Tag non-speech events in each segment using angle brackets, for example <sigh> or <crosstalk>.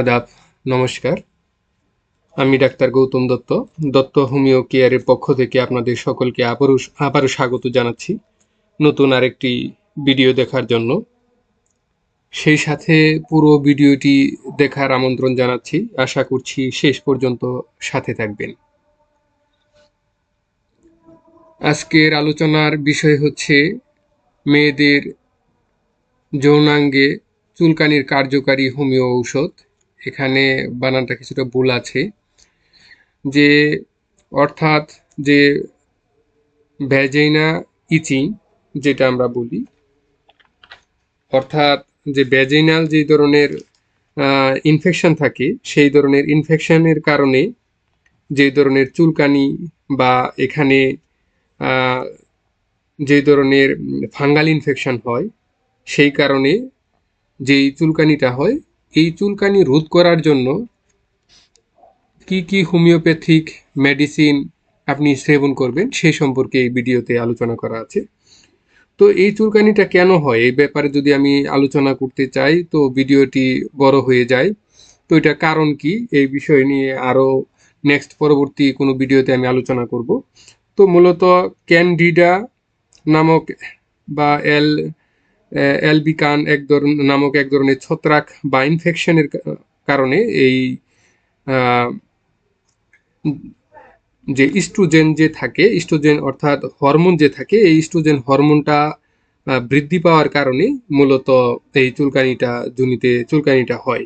আদাব, নমস্কার। আমি ডাক্তার গৌতম দত্ত দত্ত হোমিও কেয়ারের পক্ষ থেকে আপনাদের সকলকে আবারও আবারও স্বাগত জানাচ্ছি নতুন আরেকটি ভিডিও দেখার জন্য। সেই সাথে পুরো ভিডিওটি দেখার আমন্ত্রণ জানাচ্ছি। আশা করছি শেষ পর্যন্ত সাথে থাকবেন। আজকের আলোচনার বিষয় হচ্ছে মেয়েদের যৌনাঙ্গে চুলকানির কার্যকারী হোমিও ঔষধ। এখানে বানানটা কিছুটা ভুল আছে, যে অর্থাৎ যে ভ্যাজাইনা ইচিং যেটা আমরা বলি, অর্থাৎ যে ভ্যাজাইনাল যে ধরনের ইনফেকশন থাকে, সেই ধরনের ইনফেকশনের কারণে যে ধরনের চুলকানি বা এখানে যে ধরনের ফাঙ্গাল ইনফেকশন হয়, সেই কারণে যেই চুলকানিটা হয় এই চুলকানি রোধ করার জন্য কি কি হোমিওপ্যাথিক মেডিসিন আপনি সেবন করবেন সেই সম্পর্কে এই ভিডিওতে আলোচনা করা আছে। তো এই চুলকানিটা কেন হয়? এই ব্যাপারে যদি আমি আলোচনা করতে চাই, তো ভিডিওটি বড় হয়ে যায়। তো এটা কারণ কি? এই বিষয় নিয়ে আরও নেক্সট পরবর্তী কোনো ভিডিওতে আমি আলোচনা করব। তো মূলত ক্যান্ডিডা নামক বা এল অ্যালবিকান এক ধরনের নামক এক ধরনের ছত্রাক বা ইনফেকশনের কারণে এই যে ইস্ট্রোজেন যে থাকে ইস্ট্রোজেন অর্থাৎ হরমোন যে থাকে, এই ইস্ট্রোজেন হরমোনটা বৃদ্ধি পাওয়ার কারণে মূলত এই চুলকানিটা, জনিতে চুলকানিটা হয়।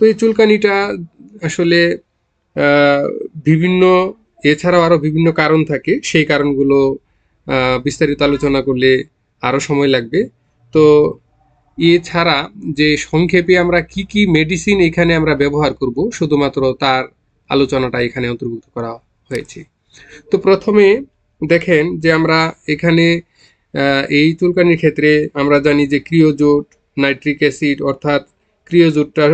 তো এই চুলকানিটা আসলে বিভিন্ন, এছাড়াও আরও বিভিন্ন কারণ থাকে। সেই কারণগুলো বিস্তারিত আলোচনা করলে আরও সময় লাগবে। তো এছাড়া যে সংক্ষেপে আমরা কি কি মেডিসিন এখানে আমরা ব্যবহার করব, শুধুমাত্র তার আলোচনাটা এখানে অন্তর্ভুক্ত করা হয়েছে। তো প্রথমে দেখেন যে আমরা এখানে এই চুলকানির ক্ষেত্রে আমরা জানি যে ক্রিওজোট, নাইট্রিক অ্যাসিড অর্থাৎ ক্রিওজোটটা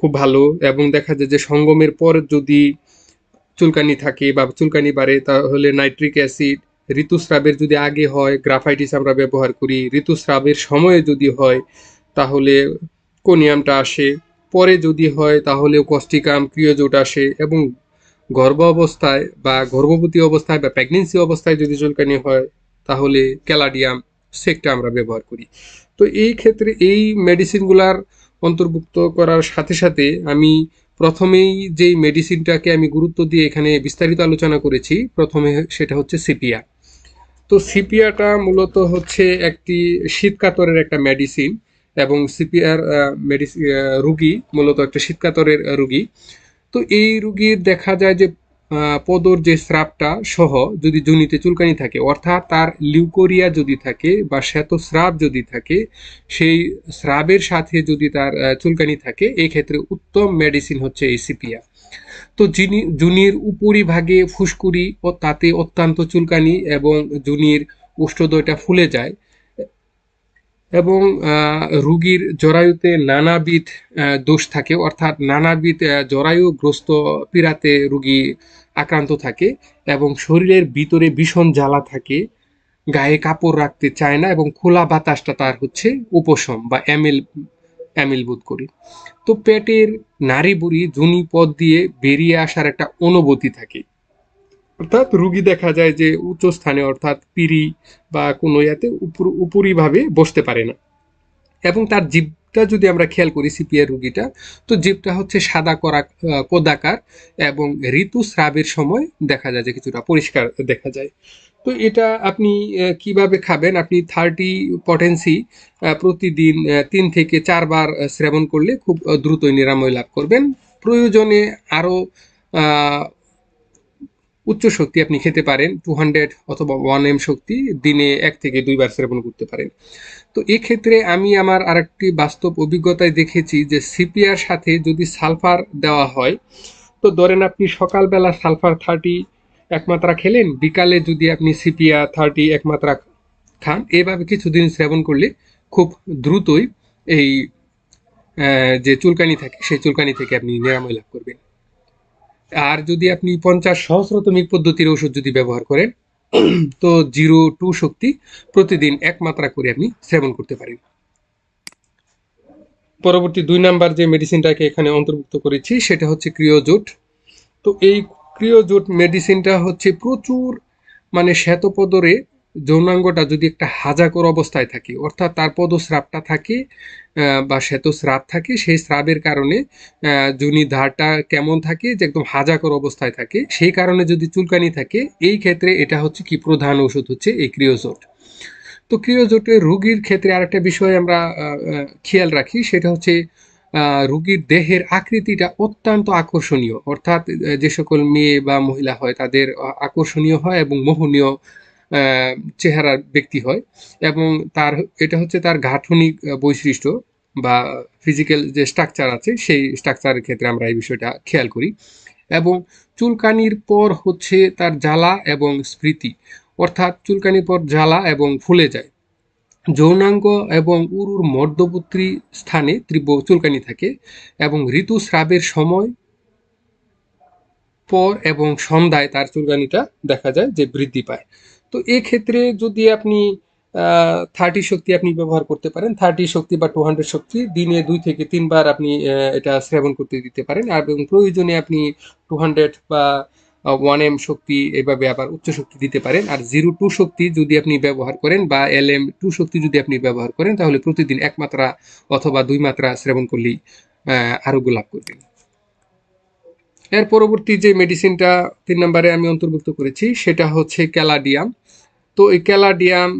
খুব ভালো এবং দেখা যায় যে সঙ্গমের পর যদি চুলকানি থাকে বা চুলকানি বাড়ে তাহলে নাইট্রিক অ্যাসিড ঋতুস্রাবের যদি আগে হয়, গ্রাফাইটিস আমরা ব্যবহার করি, ঋতুস্রাবের সময়ে যদি হয়, তাহলে কোনিয়ামটা আসে। পরে যদি হয় তাহলে কস্টিকাম ক্রিয়োজোট আসে এবং গর্ভ অবস্থায় বা গর্ভবতী অবস্থায় বা প্রেগনেন্সি অবস্থায় যদি চুলকানি হয়, তাহলে ক্যালাডিয়াম সেকটা আমরা ব্যবহার করি। তো এই ক্ষেত্রে এই মেডিসিনগুলার অন্তর্ভুক্ত করার সাথে সাথে আমি প্রথমেই যেই মেডিসিনটাকে আমি গুরুত্ব দিয়ে এখানে বিস্তারিত আলোচনা করেছি, প্রথমে সেটা হচ্ছে সিপিয়া। তো সিপিয়াটা মূলত হচ্ছে একটি শীতকাতরের একটা মেডিসিন এবং সিপিআর মেডিসিন রুগী মূলত একটা শীতকাতরের রুগী। তো এই রুগীর দেখা যায় যে পদর যে স্রাবটা সহ যদি জনিতে চুলকানি থাকে, অর্থাৎ তার লিউকোরিয়া যদি থাকে বা শ্বেত স্রাব যদি থাকে, সেই স্রাবের সাথে যদি তার চুলকানি থাকে, এই ক্ষেত্রে উত্তম মেডিসিন হচ্ছে এই সিপিয়া তো যিনি, জুনির উপরিভাগে ফুসকুড়ি ও তাতে অত্যন্ত চুলকানি এবং জুনির উষ্ঠদয়টা ফুলে যায় এবং রুগীর জরায়ুতে নানাবিধ দোষ থাকে। অর্থাৎ নানাবিধ জরায়ুগ্রস্ত পীড়াতে রুগী আক্রান্ত থাকে এবং শরীরের ভিতরে ভীষণ জ্বালা থাকে। গায়ে কাপড় রাখতে চায় না এবং খোলা বাতাসটা তার হচ্ছে উপশম বা এমিল এমিল বোধ করি। তো পেটের নারী বুড়ি জুনি পথ দিয়ে বেরিয়ে আসার একটা অনুভূতি থাকে। অর্থাৎ রুগী দেখা যায় যে উচ্চ স্থানে অর্থাৎ পিড়ি বা কোনো ইয়াতে উপর, উপরিভাবে বসতে পারে না। এবং তার জীবটা যদি আমরা খেয়াল করি সিপিআর রুগীটা, তো জীবটা হচ্ছে সাদা করা কোদাকার এবং ঋতুস্রাবের সময় দেখা যায় যে কিছুটা পরিষ্কার দেখা যায়। তো এটা আপনি কীভাবে খাবেন? আপনি থার্টি পটেন্সি প্রতিদিন তিন থেকে চারবার সেবন করলে খুব দ্রুতই নিরাময় লাভ করবেন। প্রয়োজনে আরও উচ্চ শক্তি আপনি খেতে পারেন টু হান্ড্রেড অথবা ওয়ান এম শক্তি দিনে এক থেকে দুইবার সেবন করতে পারেন। তো এক্ষেত্রে আমি আমার আরেকটি বাস্তব অভিজ্ঞতায় দেখেছি যে সিপিআর সাথে যদি সালফার দেওয়া হয়, তো ধরেন আপনি সকালবেলা সালফার থার্টি একমাত্রা খেলেন। বিকালে যদি আপনি সিপিয়া থার্টি একমাত্রা খান। এভাবে কিছুদিন সেবন করলে খুব দ্রুতই এই যে চুলকানি থাকে, সেই চুলকানি থেকে আপনি নিরাময় লাভ করবেন। আর যদি আপনি পঞ্চাশ সহস্রতমিক পদ্ধতির ওষুধ যদি ব্যবহার করেন, তো জিরো টু শক্তি প্রতিদিন এক মাত্রা করে আপনি সেবন করতে পারেন। পরবর্তী দুই নাম্বার যে মেডিসিনটাকে এখানে অন্তর্ভুক্ত করেছি, সেটা হচ্ছে ক্রিওজোট। তো এই ক্রিওজোট মেডিসিনটা হচ্ছে প্রচুর মানে শ্বেতপদরে যৌনাঙ্গটা যদি একটা হাজাকর অবস্থায় থাকে, অর্থাৎ তার পদস্রাবটা থাকে বা শ্বেতস্রাব থাকে, সেই স্রাবের কারণে যোনি ধারটা কেমন থাকে যে একদম হাজাকর অবস্থায় থাকে, সেই কারণে যদি চুলকানি থাকে, এই ক্ষেত্রে এটা হচ্ছে কি প্রধান ওষুধ হচ্ছে এই ক্রিওজোট তো ক্রিওজোটে রোগীর ক্ষেত্রে আরেকটা বিষয় আমরা খেয়াল রাখি, সেটা হচ্ছে রোগীর দেহের আকৃতিটা অত্যন্ত আকর্ষণীয়। অর্থাৎ যে সকল মেয়ে বা মহিলা হয়, তাদের আকর্ষণীয় হয় এবং মোহনীয় চেহারার ব্যক্তি হয় এবং তার, এটা হচ্ছে তার গাঠনিক বৈশিষ্ট্য বা ফিজিক্যাল যে স্ট্রাকচার আছে, সেই স্ট্রাকচারের ক্ষেত্রে আমরা এই বিষয়টা খেয়াল করি। এবং চুলকানির পর হচ্ছে তার জ্বালা এবং স্মৃতি অর্থাৎ চুলকানির পর জ্বালা এবং ফুলে যায়। যৌনাঙ্গ এবং উরুর মধ্যবর্তী স্থানে তীব্র চুলকানি থাকে এবং ঋতুস্রাবের সময় পর এবং সন্ধ্যায় তার চুলকানিটা দেখা যায় যে বৃদ্ধি পায়। তো এক্ষেত্রে যদি আপনি থার্টি শক্তি আপনি ব্যবহার করতে পারেন থার্টি শক্তি বা টু হান্ড্রেড শক্তি দিনে দুই থেকে তিনবার আপনি এটা সেবন করতে দিতে পারেন। আর এবং প্রয়োজনে আপনি টু হান্ড্রেড বা ওয়ান এম শক্তি এভাবে আবার উচ্চ শক্তি দিতে পারেন। আর জিরো টু শক্তি যদি আপনি ব্যবহার করেন বা এল এম টু শক্তি যদি আপনি ব্যবহার করেন, তাহলে প্রতিদিন এক মাত্রা অথবা দুই মাত্রা সেবন করলেই আরোগ্য লাভ করবেন। এর পরবর্তী যে মেডিসিনটা তিন নম্বরে আমি অন্তর্ভুক্ত করেছি, সেটা হচ্ছে ক্যালাডিয়াম তো এই ক্যালাডিয়াম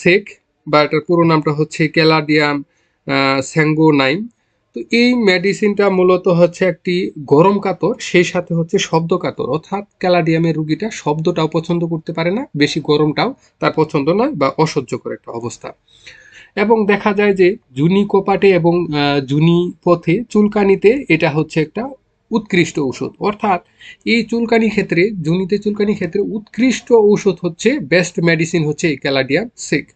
সেক বা এটার পুরো নামটা হচ্ছে ক্যালাডিয়াম স্যাঙ্গোনাইম তো এই মেডিসিনটা মূলত হচ্ছে একটি গরম কাতর, সেই সাথে হচ্ছে শব্দ কাতর। অর্থাৎ ক্যালাডিয়ামের রুগীটা শব্দটাও পছন্দ করতে পারে না, বেশি গরমটাও তার পছন্দ নয় বা অসহ্যকর একটা অবস্থা। এবং দেখা যায় যে জুনি কোপাটে এবং জুনি পথে চুলকানিতে এটা হচ্ছে একটা উৎকৃষ্ট ঔষধ। অর্থাৎ এই চুলকানি ক্ষেত্রে, জুনিতে চুলকানি ক্ষেত্রে উৎকৃষ্ট ঔষধ হচ্ছে বেস্ট মেডিসিন হচ্ছে এই ক্যালাডিয়াম সেক।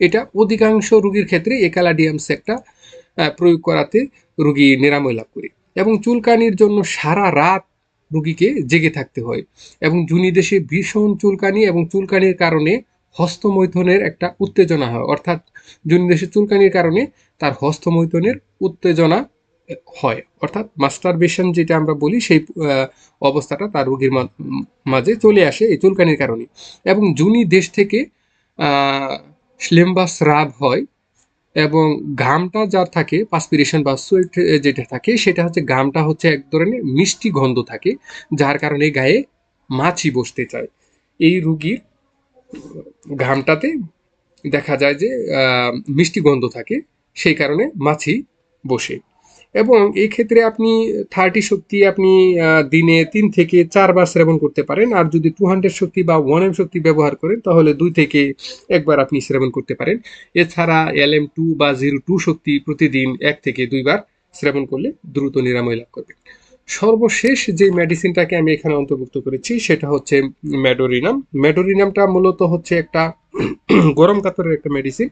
এটা অধিকাংশ রুগীর ক্ষেত্রে এই ক্যালাডিয়াম সেকটা প্রয়োগ করাতে রুগী নিরাময় লাভ করে। এবং চুলকানির জন্য সারা রাত রুগীকে জেগে থাকতে হয়। এবং জুনি দেশে ভীষণ চুলকানি এবং চুলকানির কারণে হস্তমৈথনের একটা উত্তেজনা হয়। অর্থাৎ জুনি দেশে চুলকানির কারণে তার হস্তমৈথনের উত্তেজনা হয়। অর্থাৎ মাস্টারবেশন যেটা আমরা বলি, সেই অবস্থাটা তার রোগীর মাঝে চলে আসে এই চুলকানির কারণে। এবং জুনি দেশ থেকে, আহ শ্লেম্বা স্রাব হয়। এবং ঘামটা যার থাকে পাসপিরেশন বা সোয়েট যেটা থাকে, সেটা হচ্ছে ঘামটা হচ্ছে এক ধরনের মিষ্টি গন্ধ থাকে, যার কারণে গায়ে মাছি বসতে চায়। এই রুগীর ঘামটাতে দেখা যায় যে মিষ্টি গন্ধ থাকে, সেই কারণে মাছি বসে। এবং এই ক্ষেত্রে আপনি থার্টি শক্তি আপনি দিনে তিন থেকে চারবার সেবন করতে পারেন। আর যদি টু হান্ড্রেড শক্তি বা ওয়ান এম শক্তি ব্যবহার করেন, তাহলে দুই থেকে একবার আপনি সেবন করতে পারেন। এছাড়া এল এম টু বা জিরো টু শক্তি প্রতিদিন এক থেকে দুইবার সেবন করলে দ্রুত নিরাময় লাভ করবেন। সর্বশেষ যে মেডিসিনটাকে আমি এখানে অন্তর্ভুক্ত করেছি, সেটা হচ্ছে ম্যাডোরিনাম ম্যাডোরিনামটা মূলত হচ্ছে একটা <clears throat> গরম কাতরের একটা মেডিসিন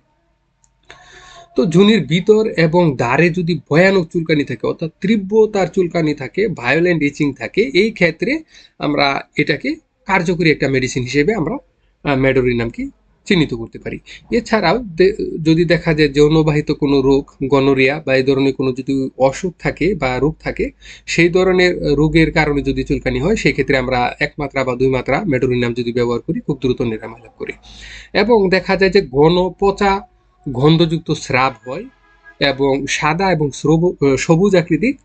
তো ঝুনির ভিতর এবং দাঁড়ে যদি ভয়ানক চুলকানি থাকে, অর্থাৎ তীব্র তার চুলকানি থাকে ভায়োলেন্ট ইচিং থাকে, এই ক্ষেত্রে আমরা এটাকে কার্যকরী একটা মেডিসিন হিসেবে আমরা ম্যাডোরিনামকে চিহ্নিত করতে পারি। এছাড়াও যদি দেখা যায় যৌনবাহিত কোনো রোগ গনোরিয়া বা এই ধরনের কোনো যদি অসুখ থাকে বা রোগ থাকে, সেই ধরনের রোগের কারণে যদি চুলকানি হয় সেই ক্ষেত্রে আমরা এক মাত্রা বা দুই মাত্রা ম্যাডোরিনাম যদি ব্যবহার করি, খুব দ্রুত নিরাময় লাভ করি। এবং দেখা যায় যে ঘন পচা গন্ধযুক্ত স্রাব হয় এবং সাদা এবং সবুজ আকৃতির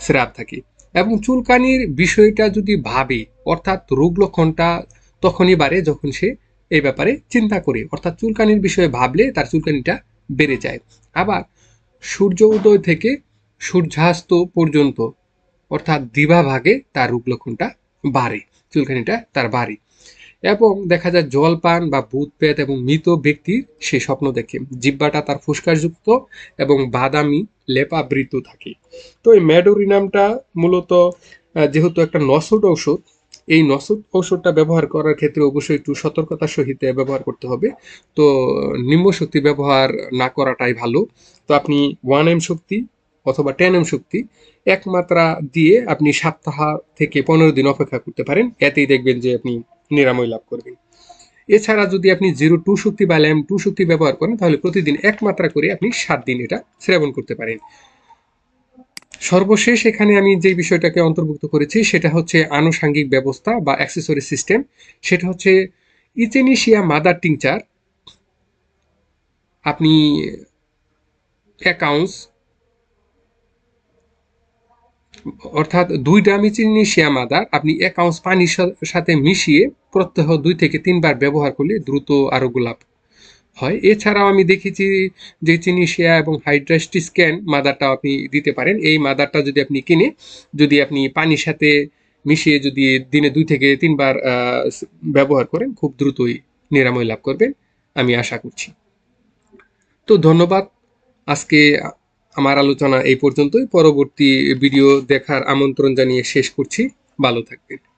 স্রাব থাকে। এবং চুলকানির বিষয়টা যদি ভাবে, অর্থাৎ রোগ লক্ষণটা তখনই বাড়ে যখন সে এই ব্যাপারে চিন্তা করে, অর্থাৎ চুলকানির বিষয়ে ভাবলে তার চুলকানিটা বেড়ে যায়। আবার সূর্য উদয় থেকে সূর্যাস্ত পর্যন্ত, অর্থাৎ দিবাভাগে তার রোগ লক্ষণটা বাড়ে, চুলকানিটা তার বাড়ে। এবং দেখা যায় জলপান বা ভূত পেট এবং মৃত ব্যক্তির সে স্বপ্ন দেখে। জিব্বাটা তার ফুসকারযুক্ত এবং বাদামি লেপাবৃত থাকে। তো এই ম্যাডোরিনামটা মূলত যেহেতু একটা নসট ঔষধ, এই নসট ঔষধটা ব্যবহার করার ক্ষেত্রে অবশ্যই একটু সতর্কতার সহিত ব্যবহার করতে হবে। তো নিম্ন শক্তি ব্যবহার না করাটাই ভালো। তো আপনি ওয়ান এম শক্তি অথবা টেন এম শক্তি এক মাত্রা দিয়ে আপনি সপ্তাহ থেকে পনেরো দিন অপেক্ষা করতে পারেন। এতেই দেখবেন যে আপনি নিরাময় লাভ করবেন। এছাড়া যদি আপনি জিরো টু শক্তি বা ল্যাম টু শক্তি ব্যবহার করেন, তাহলে প্রতিদিন এক মাত্রা করে আপনি সাত দিন এটা সেবন করতে পারেন। সর্বশেষ এখানে আমি যে বিষয়টাকে অন্তর্ভুক্ত করেছি, সেটা হচ্ছে আনুষাঙ্গিক ব্যবস্থা বা অ্যাক্সেসরি সিস্টেম সেটা হচ্ছে ইচেনিশিয়া মাদার টিংচার। আপনি অ্যাকাউন্টস অর্থাৎ দুই ড্রাম ইচেনিশিয়া মাদার আপনি অ্যাকাউন্টস পানির সা- সাথে মিশিয়ে প্রত্যহ দুই থেকে তিনবার ব্যবহার করলে দ্রুত আরোগ্য লাভ হয়। এছাড়াও আমি দেখেছি যে চিনিশিয়া এবং হাইড্রাস্টি স্ক্যান মাদারটাও আপনি দিতে পারেন। এই মাদারটা যদি আপনি কিনে, যদি আপনি পানির সাথে মিশিয়ে যদি দিনে দুই থেকে তিনবার ব্যবহার করেন, খুব দ্রুতই নিরাময় লাভ করবেন, আমি আশা করছি। তো ধন্যবাদ। আজকে আমার আলোচনা এই পর্যন্তই। পরবর্তী ভিডিও দেখার আমন্ত্রণ জানিয়ে শেষ করছি। ভালো থাকবেন।